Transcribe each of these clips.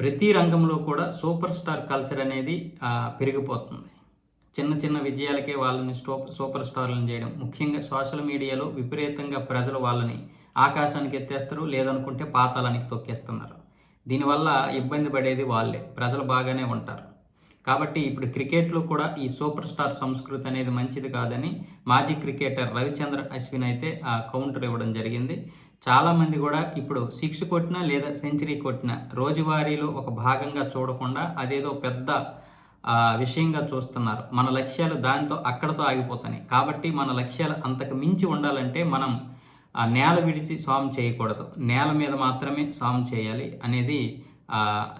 ప్రతి రంగంలో కూడా సూపర్ స్టార్ కల్చర్ అనేది పెరిగిపోతుంది. చిన్న చిన్న విజయాలకే వాళ్ళని స్టో సూపర్ స్టార్లను చేయడం. ముఖ్యంగా సోషల్ మీడియాలో విపరీతంగా ప్రజలు వాళ్ళని ఆకాశానికి ఎత్తేస్తారు లేదనుకుంటే పాతాలానికి తొక్కేస్తున్నారు. దీనివల్ల ఇబ్బంది పడేది వాళ్ళే. ప్రజలు బాగానే ఉంటారు. కాబట్టి ఇప్పుడు క్రికెట్లో కూడా ఈ సూపర్ స్టార్ సంస్కృతి అనేది మంచిది కాదని మాజీ క్రికెటర్ రవిచంద్ర అశ్విన్ అయితే ఆ కౌంటర్ ఇవ్వడం జరిగింది. చాలామంది కూడా ఇప్పుడు సిక్స్ కొట్టినా లేదా సెంచరీ కొట్టినా రోజువారీలో ఒక భాగంగా చూడకుండా అదేదో పెద్ద విషయంగా చూస్తున్నారు. మన లక్ష్యాలు దానితో అక్కడతో ఆగిపోతున్నాయి. కాబట్టి మన లక్ష్యాలు అంతకు మించి ఉండాలంటే మనం నేల విడిచి సాము చేయకూడదు. నేల మీద మాత్రమే సాము చేయాలి అనేది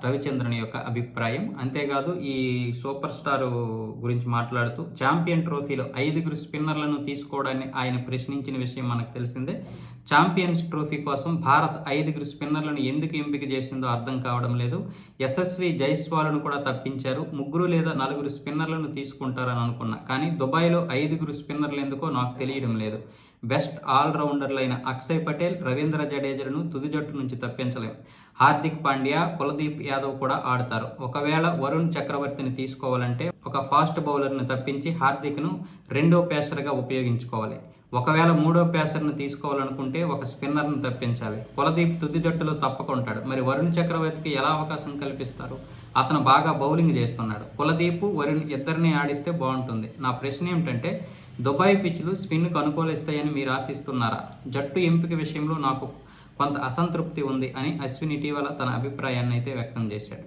రవిచంద్రన్ యొక్క అభిప్రాయం. అంతేకాదు ఈ సూపర్ స్టార్ గురించి మాట్లాడుతూ ఛాంపియన్ ట్రోఫీలో ఐదుగురు స్పిన్నర్లను తీసుకోవడాన్ని ఆయన ప్రశ్నించిన విషయం మనకు తెలిసిందే. ఛాంపియన్స్ ట్రోఫీ కోసం భారత్ ఐదుగురు స్పిన్నర్లను ఎందుకు ఎంపిక చేసిందో అర్థం కావడం లేదు. యశస్వి జైస్వాల్ను కూడా తప్పించారు. ముగ్గురు లేదా నలుగురు స్పిన్నర్లను తీసుకుంటారని అనుకున్నా. కానీ దుబాయ్లో ఐదుగురు స్పిన్నర్లు ఎందుకో నాకు తెలియడం లేదు. బెస్ట్ ఆల్రౌండర్లైన అక్షయ్ పటేల్ రవీంద్ర జడేజాలను తుది జట్టు నుంచి తప్పించలేం. హార్దిక్ పాండ్యా కులదీప్ యాదవ్ కూడా ఆడతారు. ఒకవేళ వరుణ్ చక్రవర్తిని తీసుకోవాలంటే ఒక ఫాస్ట్ బౌలర్ని తప్పించి హార్దిక్ను రెండో పేసర్గా ఉపయోగించుకోవాలి. ఒకవేళ మూడో పేసర్ను తీసుకోవాలనుకుంటే ఒక స్పిన్నర్ను తప్పించాలి. కులదీప్ తుది జట్టులో తప్పకుంటాడు. మరి వరుణ్ చక్రవర్తికి ఎలా అవకాశం కల్పిస్తారు? అతను బాగా బౌలింగ్ చేస్తున్నాడు. కులదీప్ వరుణ్ ఇద్దరిని ఆడిస్తే బాగుంటుంది. నా ప్రశ్న ఏమిటంటే దుబాయ్ పిచ్లు స్పిన్కు అనుకూలిస్తాయని మీరు ఆశిస్తున్నారా? జట్టు ఎంపిక విషయంలో నాకు కొంత అసంతృప్తి ఉంది అని అశ్విన్ ఇటీవల తన అభిప్రాయాన్ని అయితే వ్యక్తం చేశాడు.